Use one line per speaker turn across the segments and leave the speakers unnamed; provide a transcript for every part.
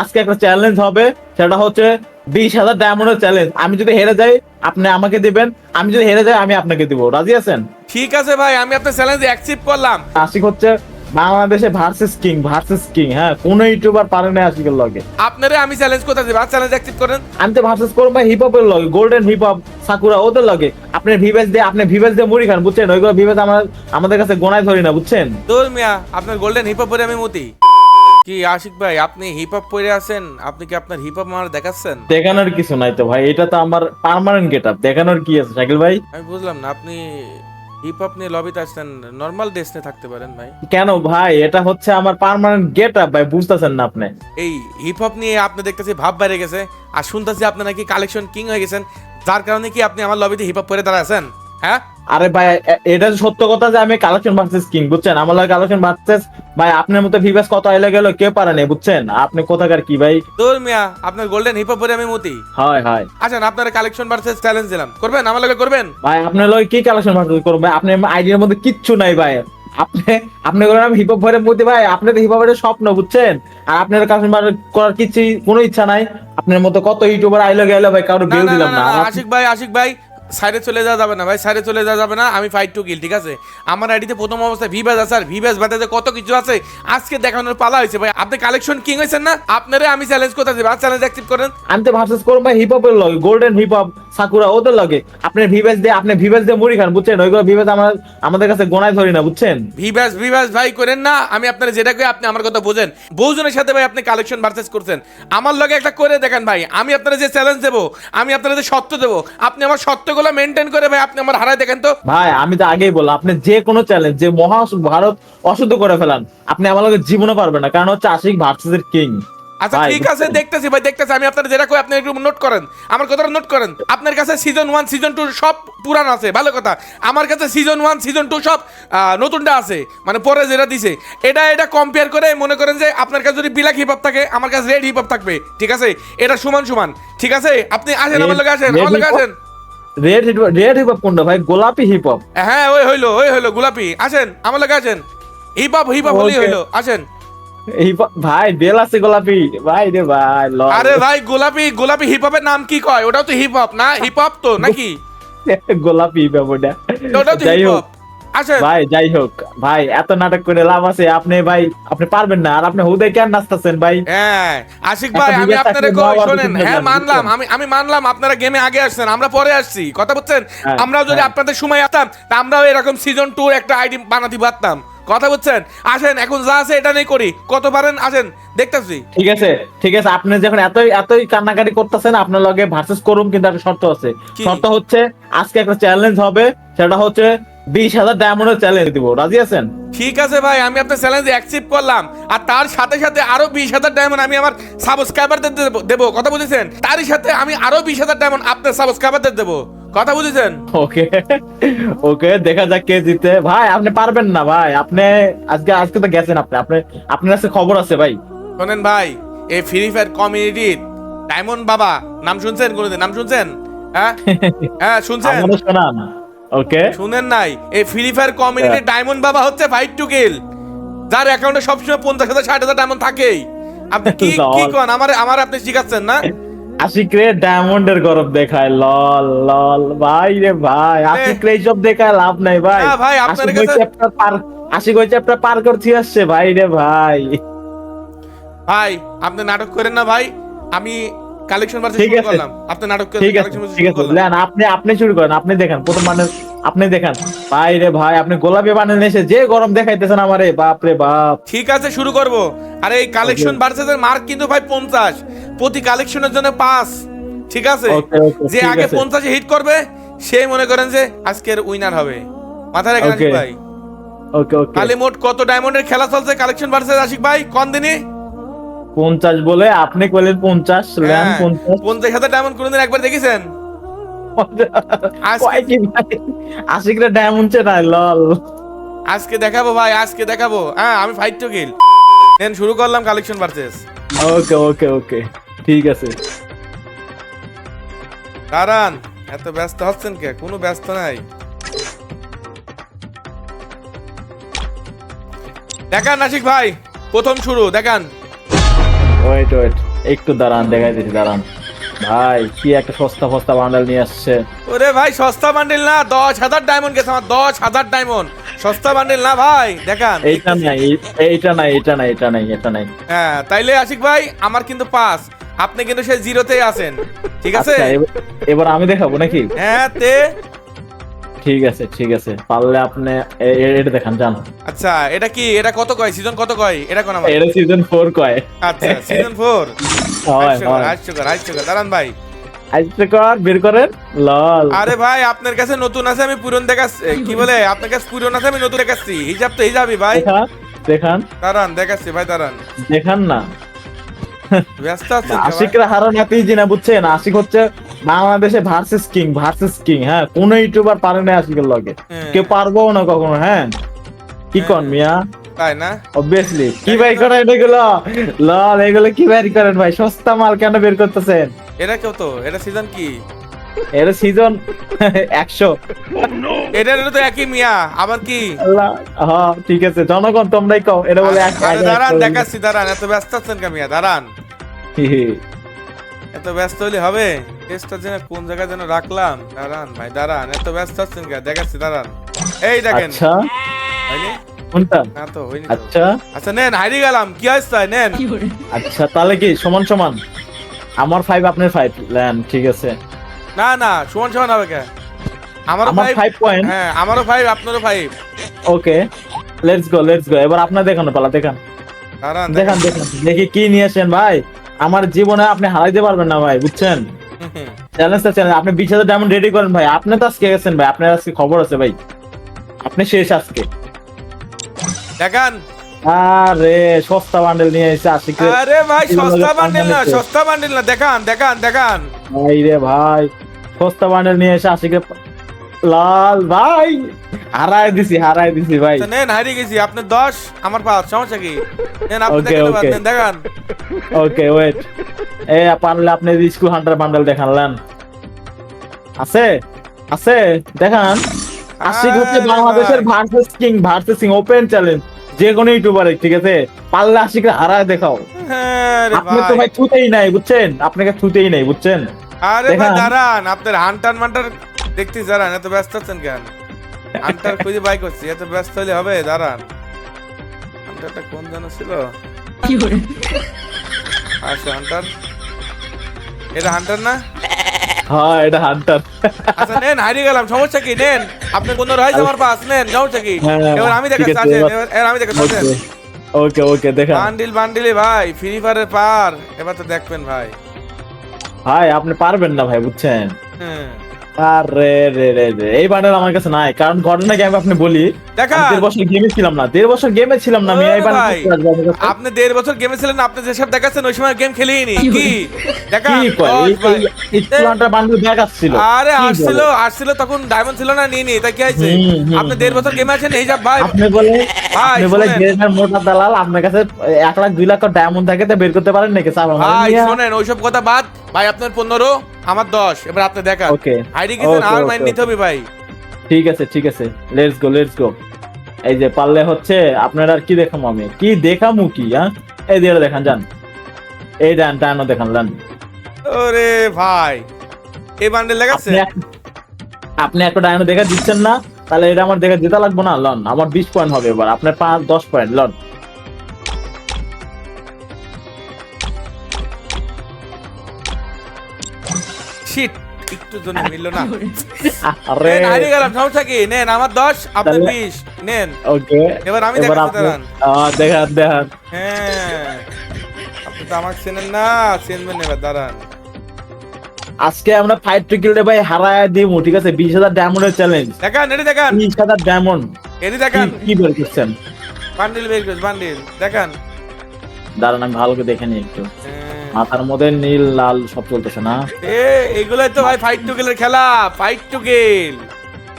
আজকে একটা চ্যালেঞ্জ হবে সেটা হচ্ছে বিশ হাজার ডায়মন্ডের চ্যালেঞ্জ আমি যদি হেরে যাই আপনি আমাকে দিবেন আমি যদি হেরে যাই আমি আপনাকে দিব। রাজি আছেন?
ঠিক আছে ভাই আমি আপনার চ্যালেঞ্জ অ্যাকসেপ্ট করলাম।
আশিক হচ্ছে বাংলাদেশে ভার্সেস কিং ভার্সেস কিং হ্যাঁ? কোন ইউটিউবার পারে না আশিকের লগে।
আপনারে আমি চ্যালেঞ্জ করতে দেব চ্যালেঞ্জ অ্যাকসেপ্ট করেন।
আমি তো ভার্সেস করব হিপ হপের লগে গোল্ডেন হিপ হপ সাকুরা ওদের লগে। আপনি ভিভেস দিয়ে আপনি ভিভেস দিয়ে মুড়ি খান বুঝছেন? ওইগুলো ভিভেস আমার আমাদের কাছে গোনায় ধরি না বুঝছেন?
দূর মিয়া আপনার গোল্ডেন হিপ হপ পরে আমি মতি। কি আশিক ভাই আপনি হিপ হপ পরে আছেন? আপনি কি আপনার হিপ হপ আমার দেখাচ্ছেন?
দেখানোর কিছু নাই তো ভাই এটা তো আমার পার্মানেন্ট গেট আপ দেখানোর কি আছে শাকিল ভাই?
আমি বুঝলাম না আপনি হিপ হপ নিয়ে লবিতে আসছেন নর্মাল ড্রেস নিয়ে থাকতে পারেন ভাই।
কেন ভাই? এটা হচ্ছে আমার পার্মানেন্ট গেট আপ ভাই বুঝতেছেন না আপনি?
এই হিপ হপ নিয়ে আপনি দেখতেছি ভাব বেড়ে গেছে আর শুনতেছি আপনি নাকি কালেকশন কিং হয়ে গেছেন যার কারণে কি আপনি আমার লবিতে হিপ হপ পরে দাঁড়াচ্ছেন হ্যাঁ?
আরে ভাই এটা সত্য কথা যে আমি কালেকশন ভার্সেস কিং বুঝছেন? আমার লাগে কালেকশন ভার্সেস ভাই আপনার মতো ভিভাস কত আইলে গেল কে পারে না বুঝছেন? আপনি কোথাকার কি ভাই?
দূর মিয়া আপনার গোল্ডেন হিপ হপ আমি মতি।
হয় হয়।
আচ্ছা আপনার কালেকশন ভার্সেস চ্যালেঞ্জ দিলাম। করবেন? আমার লগে করবেন?
ভাই আপনার লগে কি কালেকশন ভার্সেস করব ভাই? আপনার আইডিয়ার মধ্যে কিচ্ছু নাই ভাই। আপনি আপনি করেন আমি হিপ হপ ভরে মধ্যে ভাই। আপনি তো হিপ হপের স্বপ্ন বুঝছেন? আর আপনার কালেকশন করার কিছু কোনো ইচ্ছা নাই। আপনার মতো কত ইউটিউবার আইলে গেলে ভাই কারও
না,
দিলাম
না, আশিক ভাই আশিক ভাই সাইডে চলে যাওয়া যাবে না ভাই, সাইডে চলে যাওয়া যাবে না, আমি ফাইট টু কিল ঠিক আছে? আমার আইডিতে প্রথম অবস্থায় ভিভাস আছে, আর ভিভাস বাদে কত কিছু আছে, আজকে দেখানোর পালা হয়েছে ভাই। আপনি কালেকশন কিং হয়েছেন না? আপনারে আমি চ্যালেঞ্জ করতে দেবো আর চ্যালেঞ্জ অ্যাকসেপ্ট করেন।
আমি তো ভার্সেস করব ভাই হিপ হপের লগে গোল্ডেন হিপ হপ সাকুরা ওদের লগে। আপনি ভিভেস দিয়ে আপনি ভিভেস দিয়ে মুড়ি খান বুঝছেন? ওইগুলো ভিভেস আমার আমাদের কাছে গোনায় ধরি না বুঝছেন?
ভিভাস ভিভাস ভাই করেন না। আমি আপনার যেটা কই আপনি আমার কথা বোঝেন। বহুজনের সাথে ভাই আপনি কালেকশন ভার্সেস করছেন। আমার লগে একটা করে দেখেন ভাই। আমি আপনার যে চ্যালেঞ্জ দেবো আমি আপনার যে সত্য দেবো আপনি আমার সত্যগুলো মেনটেন করে ভাই আপনি আমার হারায় দেখেন তো।
ভাই আমি তো আগেই বললাম আপনি যে কোনো চ্যালেঞ্জ যে মহা ভারত অশুদ্ধ করে ফেলান আপনি আমার লগে জীবনও পারবেন না কারণ হচ্ছে আশিক ভার্সেসের কিং
আচ্ছা ঠিক আছে দেখতেছি ভাই দেখতেছি। আমি আপনার যেটা কই আপনি একটু নোট করেন। আমার কথাটা নোট করেন। আপনার কাছে সিজন ওয়ান সিজন টু সব পুরান আছে ভালো কথা। আমার কাছে সিজন ওয়ান সিজন টু সব নতুনটা আছে। মানে পরে যেটা দিছে। এটা এটা কম্পেয়ার করে মনে করেন যে আপনার কাছে যদি ব্ল্যাক হিপ হপ থাকে আমার কাছে রেড হিপ হপ থাকবে। ঠিক আছে? এটা সমান সমান। ঠিক আছে? আপনি আসেন আমার লগে আসেন আমার লগে আসেন।
Red hip red hip hop কোনটা ভাই? গোলাপি হিপ হপ
হ্যাঁ ওই হইল ওই হইল গোলাপি। আসেন আমার লগে আসেন। হিপ হপ হিপ হপ হইল আসেন।
ভাই বেল আছে গোলাপি। ভাই রে ভাই
আরে ভাই গোলাপি গোলাপি হিপ হপের নাম কি কয়? ওটাও তো হিপ হপ না? হিপ হপ তো নাকি?
গোলাপি হিপ হপ ওটা
ওটাও তো
যাই
হিপ
হোক
হপ
ভাই যাই হোক ভাই এত নাটক করে লাভ আছে আপনি ভাই আপনি পারবেন না আর আপনি হুদে কেন নাচতেছেন ভাই?
হ্যাঁ আশিক ভাই আমি কই
মহাভারত
হ্যাঁ মানলাম আমি আমি মানলাম আপনারা গেমে আগে আসছেন আমরা পরে আসছি কথা বলছেন
হ্যাঁ,
আমরাও যদি
হ্যাঁ।
আপনাদের সময় আসতাম তা আমরাও এরকম সিজন টু একটা আইডি বানাতে পারতাম কথা বলছেন আসেন এখন যা আছে এটা নেই করি। কত পারেন? আসেন দেখতেছি।
ঠিক আছে ঠিক আছে আপনি যখন এতই এতই কান্নাকাটি করতেছেন আপনার লগে ভার্সেস করুন কিন্তু একটা শর্ত আছে। শর্ত হচ্ছে আজকে একটা চ্যালেঞ্জ হবে সেটা হচ্ছে বিশ হাজার ডায়মন্ডের চ্যালেঞ্জ দিব। রাজি আছেন?
ঠিক আছে ভাই আমি আপনার চ্যালেঞ্জ অ্যাকসেপ্ট করলাম। আর তার সাথে সাথে আরও বিশ হাজার ডায়মন্ড আমি আমার সাবস্ক্রাইবারদের দেবো- কথা বুঝেছেন? তারই সাথে আমি আরও বিশ হাজার ডায়মন্ড আপনার সাবস্ক্রাইবারদের দেবো। কথা বুঝেছেন?
ওকে ওকে দেখা যাক কে জিতে। ভাই আপনি পারবেন না ভাই। আপনি আজকে আজকে তো গেছেন আপনি। আপনি আপনার কাছে খবর আছে ভাই।
শোনেন ভাই এই ফ্রি ফায়ার কমিউনিটির ডায়মন্ড বাবা নাম শুনছেন কোনোদিন? নাম শুনছেন? হ্যাঁ? হ্যাঁ শুনছেন?
শোনান। ওকে
শুনেন নাই এই ফ্রি ফায়ার কমিউনিটির ডায়মন্ড বাবা হচ্ছে ফাইট টু কিল যার অ্যাকাউন্টে সবসময় পঞ্চাশ হাজার ষাট হাজার ডায়মন্ড থাকেই। আপনি কি কি কোন? আমার আমার আপনি শিখাচ্ছেন না?
আশিক রে ডায়মন্ডের গরব দেখায় লল লল ভাই রে ভাই আশিক রে সব দেখায় লাভ নাই ভাই।
না ভাই, আপনার কাছে-
চ্যাপ্টার পার আশিক ওই চ্যাপ্টার পার করতে আসছে ভাই রে ভাই।
ভাই আপনি নাটক করেন না ভাই। আমি কালেকশন
ঠিক
শুরু। করলাম। আপনি নাটক
ঠিক আছে
কালেকশন
ঠিক আছে। লেন আপনি আপনি শুরু করেন আপনি দেখান প্রথম মানে আপনি দেখান। ভাই রে ভাই আপনি গোলাপি বানান এসে যে গরম দেখাইতেছেন আমারে বাপ রে বাপ।
ঠিক আছে শুরু করব। আর এই কালেকশন ভার্সেসের মার্ক কিন্তু ভাই পঞ্চাশ। প্রতি কালেকশনের জন্য পাঁচ। ঠিক আছে? যে আগে
আছে।
পঞ্চাশে হিট করবে সে মনে করেন যে আজকের উইনার হবে। মাথায় রাখেন ভাই।
ওকে ওকে
কালি মোট কত ডায়মন্ডের খেলা চলছে কালেকশন ভার্সেস আশিক ভাই কোন
পঞ্চাশ বলে আপনি কইলেন পঞ্চাশ
হ্যাঁ,
পঞ্চাশ।
পঞ্চাশ হাজার ডায়মন্ড কোনদিন একবার দেখেছেন? আজকে-
কয় কি ভাই? আশিক ডায়মন্ড চেনাই লল
আজকে দেখাবো ভাই আজকে দেখাবো। হ্যাঁ আমি ফাইট টু কিল দেন শুরু করলাম কালেকশন ভার্সেস
ওকে ওকে ওকে ঠিক আছে।
দাঁড়ান এত ব্যস্ত হচ্ছেন কে? কোনো ব্যস্ত নাই। দেখান নাসিক ভাই প্রথম শুরু দেখান।
ওয়েট ওয়েট একটু দাঁড়ান দেখাই দিচ্ছি দাঁড়ান। ভাই কি একটা সস্তা ফস্তা বান্ডেল নিয়ে আসছে।
ওরে ভাই সস্তা বান্ডিল না দশ হাজার ডায়মন্ড গেছে আমার দশ হাজার ডায়মন্ড সস্তা বান্ডিল না ভাই দেখান।
এইটা নাই এইটা নাই এটা নাই এটা নাই এটা নাই।
হ্যাঁ তাইলে আশিক ভাই আমার কিন্তু পাস আপনি কিন্তু সেই জিরোতেই আছেন। ঠিক আছে?
আচ্ছা, এবার- এবার আমি দেখাবো নাকি?
হ্যাঁ তে
ঠিক আছে ঠিক আছে। পারলে আপনি এটা দেখান জান।
আচ্ছা এটা কি? এটা কত কয়? সিজন কত কয়? এটা কোন আমার?
এটা সিজন ফোর কয়।
আচ্ছা সিজন ফোর
হয়
হাইট
হয়।
হাইট সুগার দাঁড়ান ভাই।
আজকে কর বের করেন। লল।
আরে ভাই আপনার কাছে নতুন আছে আমি পুরন দেখাচ্ছি। কি বলে? আপনার কাছে পুরন আছে আমি নতুন দেখাচ্ছি। হিসাব তো হিসাবই ভাই।
দেখান।
দাঁড়ান দেখাচ্ছি ভাই দাঁড়ান।
দেখান না।
ব্যস্ত আছেন?
আশিকরা হারো নাতি জিনা বুঝছেন? আশিক হচ্ছে বাংলাদেশে ভার্সেস কিং ভার্সেস কিং হ্যাঁ? কোন ইউটিউবার পারে না আশিকের লগে।
হ্যাঁ।
কেউ পারব না কখনো হ্যাঁ? কি
হ্যাঁ।
কন মিয়া?
তাই না?
অবভিয়াসলি কি ভাই করেন এগুলো? লল এগুলো কি বের করেন ভাই? সস্তা মাল কেন বের করতেছেন?
এটা কেউ তো? এটা সিজন কি?
এটা সিজন একশো।
এটা তো একই মিয়া আবার কি?
আল্লাহ হ্যাঁ ঠিক আছে। জনগণ তোমরাই কও এটা বলে এক
দাঁড়ান দেখাচ্ছি দাঁড়ান এত ব্যস্ত আছেন কে মিয়া? দাঁড়ান।
হি হি।
এত ব্যস্ত হলে হবে? টেস্টটা যেন কোন জায়গায় যেন রাখলাম? দাঁড়ান ভাই দাঁড়ান। এত ব্যস্ত আছেন কে দেখাচ্ছি দাঁড়ান। এই দেখেন।
আচ্ছা।
হয়নি?
কোনটা?
না তো হয়নি
আচ্ছা।
আচ্ছা নেন হারিয়ে গেলাম। কি হয়েছে নেন।
আচ্ছা তাহলে কি সমান সমান? আমার ফাইভ আপনার ফাইভ ল্যান ঠিক আছে।
না না সমান সমান হবে কে? আমারও ফাইভ
ফাইভ পয়েন্ট
হ্যাঁ আমারও ফাইভ আপনারও five
okay let's go let's go এবার আপনার দেখানো পালা দেখান।
দাঁড়ান
দেখান। দেখান। দেখি কি নিয়ে আসেন ভাই। আমার জীবনে আপনি হারাইতে পারবেন না ভাই বুঝছেন? চ্যালেঞ্জটা চ্যালেঞ্জ আপনি বিশ হাজার ডায়মন্ড রেডি করেন ভাই। আপনি তো আজকে গেছেন ভাই আপনার আজকে খবর আছে ভাই। আপনি শেষ আজকে।
দেখান।
আরে সস্তা বান্ডেল নিয়ে এসে আশিকে
আরে ভাই সস্তা বান্ডিল না সস্তা বান্ডিল না। দেখান দেখান দেখান।
ভাই রে ভাই সস্তা বান্ডেল নিয়ে এসে আশিকে লাল ভাই। দিছি দিছি ভাই।
আচ্ছা, নেন হারিয়ে গেছি। আপনার দশ আমার পাঁচ সমস্যা কি? নেন আপনি দেখেন
ওকে ওয়েট এ পারলে আপনি স্কুল হান্টার বান্ডেল আছে? আছে? দেখান। আশিক হচ্ছে বাংলাদেশের versus king versus king open challenge যে কোনো ইউটিউবারে ঠিক আছে? পারলে আশিক হারায় দেখাও।
হ্যাঁ
আপনি তো
ভাই।
ভাই ছুতেই নাই বুঝছেন? আপনাকে ছুতেই নাই বুঝছেন?
আরে ভাই দাঁড়ান। আপনার হান্টার মান্টার দেখতে দাঁড়ান এত ব্যস্ত আছেন কেন? হান্টার খুঁজে বাই করছি এত ব্যস্ত হলে হবে? দাঁড়ান। হান্টারটা কোন যেন ছিল? আচ্ছা হান্টার এটা হান্টার না?
হ্যাঁ এটা হান্টার
আচ্ছা নেন হারিয়ে গেলাম। সমস্যা কি? নেন আপনি কোন রয়েছে আমার পাস? নেন সমস্যা কি?
হ্যাঁ,
এবার আমি
ঠিক
দেখাচ্ছি
আছে, এবার-
আমি দেখাচ্ছি আসেন
ওকে ওকে দেখান
বান্ডিল বান্ডিলে ভাই ফ্রি ফায়ারের পার। এবার তো দেখবেন ভাই।
ভাই আপনি পারবেন না ভাই বুঝছেন?
হ্যাঁ।
আরে রে রে রে এই বান্ডেল আমার কাছে নাই। কারণ ঘটনা আমি আপনি বলি?
দেখা।
দেড় বছর গেমে ছিলাম না। দেড় বছর গেমে ছিলাম না আমি এই বান্ডেল
আপনি দেড় বছর গেমে ছিলেন আপনি যেসব দেখাচ্ছেন ওই সময় গেম খেলেইনি কি দেখা।
কি
দশ
এই বান্ডেল আসছিল।
আরে আসছিল আসছিল তখন ডায়মন্ড ছিল না নিয়ে নি তাই কি
হুম,
আপনি দেড় বছর গেমে আছেন এই যাব ভাই।
আপনি বলে আপনি বলে গেমের মোটা দালাল আপনার কাছে এক লাখ দুই লাখ ডায়মন্ড থাকে তো বের করতে পারেন নাকি? স্যার
ভাই শোনেন ওইসব কথা বাদ। ভাই আপনার পনেরো আমার দশ এবার আপনি দেখান।
ওকে
আইডি গেছেন আর মাইন নিতে হবে ভাই।
ঠিক আছে ঠিক আছে। লেটস গো লেটস গো এই যে পারলে হচ্ছে আপনার আর কি দেখাম আমি? কি দেখামু কি হ্যাঁ? এই দিয়ে দেখান যান। এই ডান ডানও দেখান যান।
ওরে ভাই এই বান্ডেল লাগাচ্ছে
আপনি এক- আপনি একটা ডায়নো দেখা দিচ্ছেন না তাহলে এটা আমার দেখা দিতে লাগবে না লন। আমার বিশ পয়েন্ট হবে এবার। আপনার পাঁচ দশ পয়েন্ট লন।
শিট একটু জন্য মিললো না।
আরে।
হারিয়ে গেলাম সমস্যা কি? নেন আমার দশ আপনার
তাহলে-
বিশ নেন।
ওকে।
এবার আমি দাঁড়ান
দেখান দেখান।
হ্যাঁ। আপনি তো আমাকে চেনেন না চিনবেন এবার দাঁড়ান।
আজকে আমরা ফাইভ টু ভাই হারায় দিব ঠিক আছে? বিশ হাজার ডায়মন্ডের চ্যালেঞ্জ
দেখান এটি দেখান।
বিশ হাজার ডায়মন্ড
এটি দেখান।
কি বের করছেন?
বান্ডিল বের করছে বান্ডিল। দেখান।
দাঁড়ান আমি ভালো করে দেখে নিই একটু।
হ্যাঁ।
মাথার মধ্যে নীল লাল সব চলতেছে না।
এ এগুলোই তো ভাই ফাইট টু গেলের খেলা। ফাইট টু গেল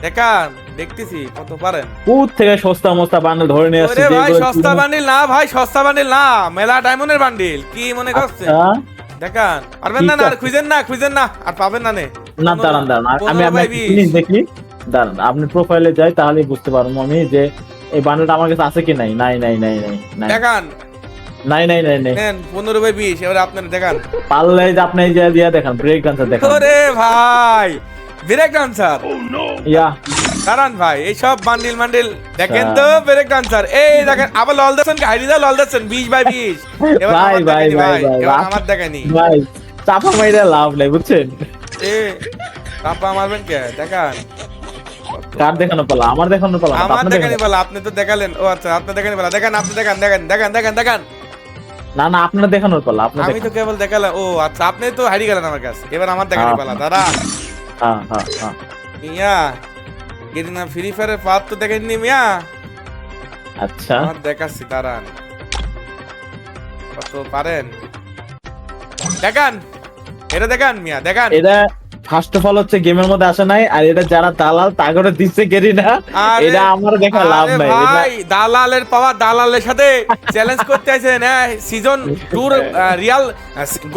দেখান দেখতেছি কত পারেন।
কুত থেকে সস্তা মস্তা বান্ডেল ধরে নিয়ে আসছে
ভাই সস্তা বান্ডিল না ভাই সস্তা বান্ডিল না। মেলা ডায়মন্ডের বান্ডিল কি মনে করছেন?
আচ্ছা,
দেখান। পারবেন না আর খুঁজেন না খুঁজেন না আর পাবেন না নে।
না দাঁড়ান দাঁড়ান। আমি আমি। জিনিস দেখি। দাঁড়ান আপনি প্রোফাইলে যাই তাহলে বুঝতে পারব আমি যে এই বান্ডেলটা আমার কাছে আছে কি নাই নাই নাই নাই নাই।
দেখান
নাই নাই নাই নাই।
নেন পনেরো বাই বিশ এবার আপনার দেখান।
পারলে যে আপনি এই যে দিয়ে দেখান ব্রেক ডান্সার দেখান।
ওরে ভাই ব্রেক ডান্সার
ইয়া।
দাঁড়ান ভাই এই সব বান্ডিল মান্ডিল দেখেন তো ব্রেক ডান্সার এই দেখেন আবার লল দা লল বাই এবার
ভাই, ভাই, ভাই,
এবার আমার দেখানি
ভাই চাপা মাইরে লাভ নাই বুঝছেন?
এ চাপা মারবেন কে? দেখান।
কার দেখানো পালা? আমার দেখানো পালা
আমার দেখানি বলা আপনি তো দেখালেন। ও আচ্ছা আপনি দেখানি বলা দেখান আপনি দেখান দেখান দেখান দেখান দেখান।
না না আপনার দেখানোর পালা আপনার
আমি তো কেবল দেখালাম। ও আচ্ছা আপনি তো হারিয়ে গেলেন আমার কাছে। এবার আমার
দেখানোর
পালা দাদা
হ্যাঁ হ্যাঁ হ্যাঁ।
মিয়া গেরিনা ফ্রি ফায়ারের পাত তো দেখেননি মিয়া?
আচ্ছা।
আমার দেখাচ্ছি দাঁড়ান। কত পারেন? দেখান। এটা দেখান মিয়া দেখান।
এটা ফার্স্ট অফ অল হচ্ছে গেমের মধ্যে আসে নাই আর এটা যারা দালাল তাগরে দিচ্ছে গেরি না এটা আমার দেখা লাভ নাই।
ভাই দালালের পাওয়া দালালের সাথে চ্যালেঞ্জ করতে আইছেন হ্যাঁ সিজন টুর রিয়াল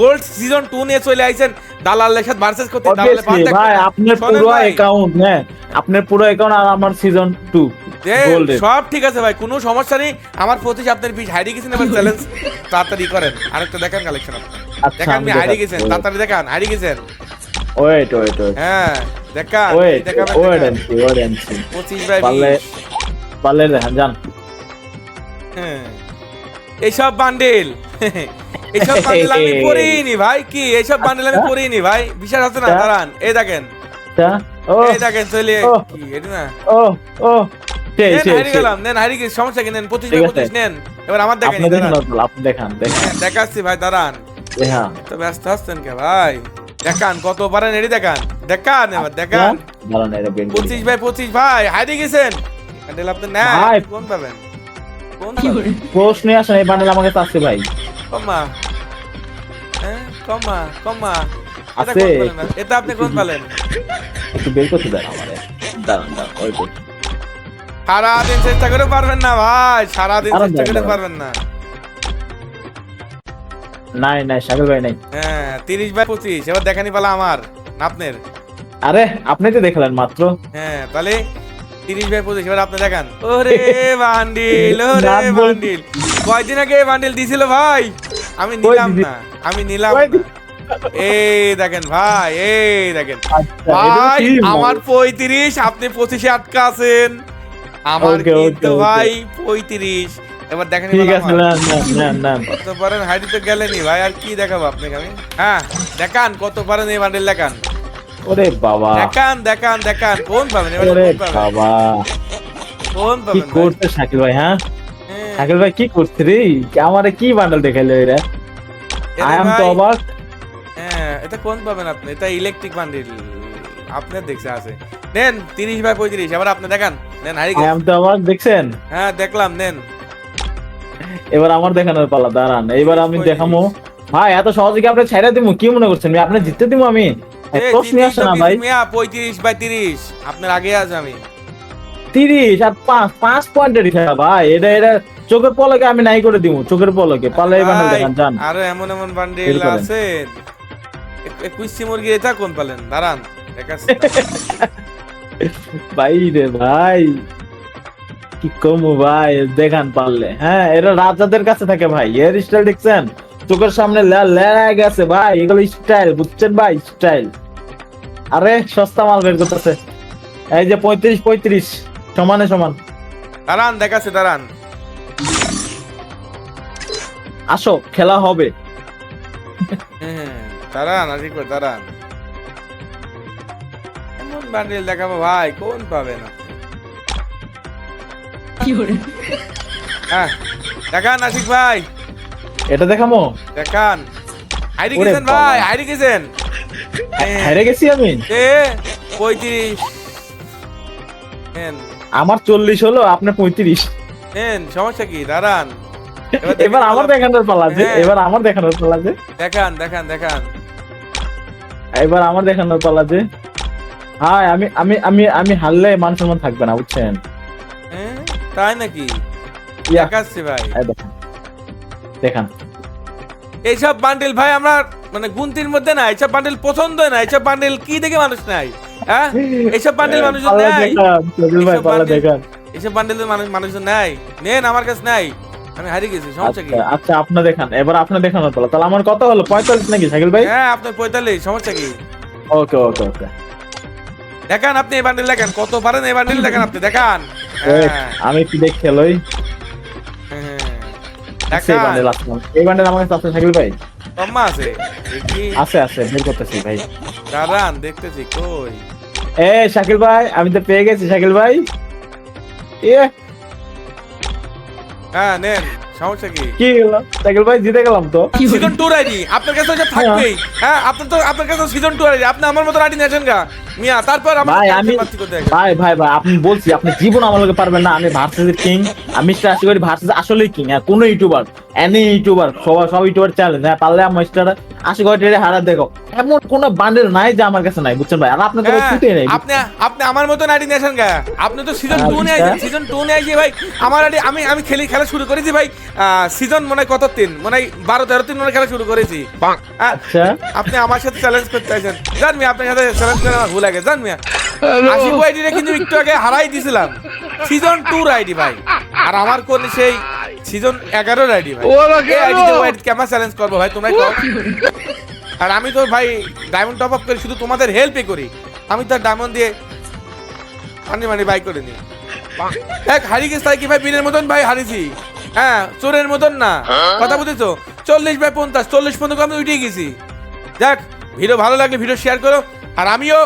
গোল্ড সিজন টু নিয়ে চলে আইছেন দালালের সাথে ভার্সেস করতে দালালের পাওয়া
ভাই। আপনার পুরো অ্যাকাউন্ট হ্যাঁ আপনার পুরো অ্যাকাউন্ট আর আমার সিজন টু
যে
গোল্ডের
সব ঠিক আছে ভাই কোনো সমস্যা নেই। আমার পঁচিশ আপনার বিশ হারিয়ে গেছেন এবার চ্যালেঞ্জ তাড়াতাড়ি করেন। আরেকটা দেখেন কালেকশন
আচ্ছা
দেখেন
আমি
আপনি হারিয়ে গেছেন তাড়াতাড়ি দেখান হারিয়ে গেছেন।
ওয়েট ওয়েট ওয়েট
হ্যাঁ দেখান
ওয়েট ওয়েট। ওয়েট
পঁচিশ বাই
পারলে
বিশ।
পারলে দেখান জান
হ্যাঁ। এইসব বান্ডেল। এইসব বান্ডেল আমি পড়িনি ভাই কি? এইসব বান্ডেল আমি
আচ্ছা।
পড়িনি ভাই। বিশ্বাস আছে না?
আচ্ছা।
দাঁড়ান এই দেখেন।
আচ্ছা। ও।
এই দেখেন চলে এটা না?
ও ও।
সমস্যা কি? নেন পঁচিশ বাই পঁচিশ নেন। এবার আমার দেখেন হ্যাঁ, দেখাচ্ছি ভাই দাঁড়ান। তো ব্যস্ত আসছেন কে ভাই? দেখান কত পারেন এটি দেখান। দেখান এবার দেখান।
করি।
পঁচিশ বাই পঁচিশ ভাই গেছেন আপনি
ভাই।
কোন পাবেন? কোন পাবেন?
প্রশ্ন আসেন এই বান্ডেল আমার কাছে আছে ভাই।
কমা। হ্যাঁ কমা কমা। এটা
আছে।
এটা আপনি কোন পেলেন
একটু বের করতে দেন আমারে। দাঁড়ান দাঁড়ান ওই
সারাদিন চেষ্টা করে পারবেন না ভাই সারাদিন চেষ্টা করে। পারবেন না।
নাই নাই সাগর ভাই নাই।
হ্যাঁ তিরিশ বাই পঁচিশ এবার দেখানি পালা আমার আপনার
আরে আপনি তো দেখলেন মাত্র।
হ্যাঁ তাহলে তিরিশ বাই পঁচিশ এবার আপনি দেখান। ওরে বান্ডিল ওরে বান্ডিল। কয়দিন আগে বান্ডিল দিছিল ভাই? আমি নিলাম না আমি নিলাম? এই দেখেন ভাই এই দেখেন।
আচ্ছা,
ভাই আমার? পঁয়ত্রিশ আপনি পঁচিশে আটকা আছেন। আমার কিন্তু ভাই পঁয়ত্রিশ। এবার দেখেন
ঠিক আছে নেন নেন
কত পারেন হাইডি তো গেলেনি ভাই? আর কি দেখাবো আপনাকে আমি? হ্যাঁ দেখান কত পারেন এই বান্ডেল দেখান।
ওরে বাবা।
দেখান দেখান দেখান। কোন পাবেন এবার
ওরে বাবা।
কোন পাবেন ভাই?
করছে শাকিল ভাই হ্যাঁ?
হ্যাঁ,
শাকিল ভাই কি করছে রে? আমারে কি বান্ডেল দেখাইলো এরা? আই তো অবাক
হ্যাঁ এটা কোন পাবেন আপনি? এটা ইলেকট্রিক বান্ডিল। আপনার দেখছে আছে। নেন তিরিশ বাই পঁয়ত্রিশ এবার আপনি দেখান। নেন
আই এম তো অবাক দেখছেন?
হ্যাঁ দেখলাম নেন।
এবার আমার দেখানোর পালা দাঁড়ান। এবার আমি দেখামো। ভাই এত সহজে কি আপনি ছাইরা দিমু? কি মনে করছেন? আপনি জিততে দিমু আমি? প্রশ্ন
তিরিশ
আসে না ভাই।
পঁয়ত্রিশ বাই তিরিশ। আপনার আগে আজ আমি।
তিরিশ আর পাঁচ পাঁচ পয়েন্টের খেলা ভাই। এটা এটা চোখের পলকে আমি নাই করে দিমু চোখের পলকে। পালা এই বান্ডেল দেখান জান
আরও এমন এমন বান্ডিল। আছে। কুইসি মুরগি এটা কোন পালেন? দাঁড়ান দেখাচ্ছি।
ভাই রে ভাই। কি কমু ভাই দেখান পারলে। হ্যাঁ এরা রাজাদের কাছে থাকে ভাই এর স্টাইল দেখছেন? চোখের সামনে লেড়া গেছে ভাই এগুলো স্টাইল বুঝছেন ভাই স্টাইল আরে সস্তা মাল বের করতেছে। এই যে পঁয়ত্রিশ পঁয়ত্রিশ সমানে সমান।
দাঁড়ান দেখাচ্ছি দাঁড়ান।
আসো খেলা হবে।
হ্যাঁ, দাঁড়ান আজি করে দাঁড়ান। এমন বান্ডিল দেখাবো ভাই? কোন পাবে আপনি? হ্যাঁ দেখান আশিক ভাই।
এটা দেখামো?
দেখান। হাইরি গেছেন ভাই হাইরি গেছেন। হ্যাঁ,
হেরে গেছি আমি।
এ পঁয়ত্রিশ। নেন।
আমার চল্লিশ হলো আপনার পঁয়ত্রিশ।
নেন সমস্যা কি? দাঁড়ান।
এবার আমার দেখানোর পালা যে
হ্যাঁ।
এবার আমার দেখানোর পালা যে।
দেখান দেখান দেখান।
এবার আমার দেখানোর পালা যে। হাই আমি আমি আমি আমি হারলে মান সম্মান থাকবে না বুঝছেন?
হ্যাঁ, তাই নাকি? দেখাচ্ছি ভাই।
দেখান।
এইসব বান্ডেল ভাই আমরা মানে গুনতির মধ্যে না এইসব বান্ডেল পছন্দ না এইসব বান্ডেল কি দেখে মানুষ নাই হ্যাঁ? এইসব বান্ডেল মানুষ নাই এইসব বান্ডিল- মানুষ মানুষ নাই নেন আমার কাছে নাই। আমি হারিয়ে গেছি সমস্যা কি?
আচ্ছা আচ্ছা আপনি দেখান। এবার আপনি দেখানোর পালা। তাহলে আমার কত হলো? পঁয়তাল্লিশ নাকি শাকিল ভাই?
হ্যাঁ আপনার পঁয়তাল্লিশ সমস্যা কি?
ওকে ওকে ওকে।
দেখান আপনি এই বান্ডিল দেখান কত পারেন এই বান্ডিল দেখান আপনি? দেখান।
আমি একটু দেখ লই।
হ্যাঁ।
এই বান্ডেল আছে। এই বান্ডেল আমার কাছে আছে শাকিল ভাই।
কম্মা আছে।
আছে আছে বের করতেছি ভাই।
দাঁড়ান দেখতেছি কই?
এ শাকিল ভাই আমি তো পেয়ে গেছি শাকিল ভাই। এ
হ্যাঁ নেন। সমস্যা কি?
কি হলো শাকিল ভাই জিতে গেলাম তো।
সিজন টু আইডি আপনার কাছে ওটা থাকবেই। হ্যাঁ। আপনার তো আপনার কাছে সিজন টু আইডি আপনি আমার মতো আইডি নিয়েছেন গা? মিয়া তারপর
ভাই আমি ভাই ভাই ভাই আপনি বলছি আপনি জীবন আমার লগে পারবেন না। আমি ভার্সেস কিং আমি মিস্টার করি ভার্সেস আসলে কিং হ্যাঁ কোনো ইউটিউবার এনি ইউটিউবার সবাই সব ইউটিউবার চ্যালেঞ্জ হ্যাঁ পারলে আমার মিস্টার আশি করি হারা দেখো। এমন কোন বান্ডেল নাই যে আমার কাছে নাই বুঝছেন ভাই? আর আপনি তো
হ্যাঁ,
নাই
আপনি আপনি আমার মতো আইডি নিয়েছেন গা? আপনি তো সিজন নিয়ে। সিজন নিয়ে ভাই। আমার আইডি আমি আমি খেলি খেলা শুরু করেছি ভাই। সিজন মনে হয় কত তিন? মনে হয় বারো তেরো তিন মনে খেলা শুরু করেছি।
আচ্ছা।
আপনি আমার সাথে চ্যালেঞ্জ করতে আছেন। জান মিয়া আপনার সাথে চ্যালেঞ্জ করে আমার ভুল লাগে। জান মিয়া আশি আইডিটা কিন্তু একটু আগে হারাই দিছিলাম। সিজন টুর আইডি ভাই। আর আমার কোন সেই সিজন এগারোর আইডি ভাই। এই আইডিতে ওয়াইড কেমন চ্যালেঞ্জ করব ভাই তোমরা কও। আর আমি তো ভাই ডায়মন্ড টপ আপ করি শুধু তোমাদের হেল্পই করি। আমি তো ডায়মন্ড দিয়ে পানি মানি বাই করে নি এক হারিয়ে গেছে তাই কি ভাই বীরের মতন ভাই হারিয়েছি। হ্যাঁ চোরের মতন না। কথা বুঝেছ? চল্লিশ বাই পঞ্চাশ চল্লিশ পর্যন্ত আমি উঠে গেছি। দেখ ভিডিও ভালো লাগলে ভিডিও শেয়ার করো। আর আমিও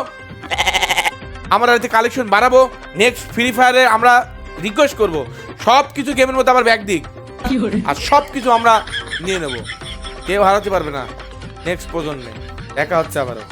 আমার এতে কালেকশন বাড়াবো। নেক্সট ফ্রি ফায়ারে আমরা রিকোয়েস্ট করব। সব কিছু গেমের মধ্যে আবার ব্যাগ দিক। আর সব কিছু আমরা নিয়ে নেব। কেউ হারাতে পারবে না। নেক্সট প্রজন্মে। দেখা হচ্ছে আবারও।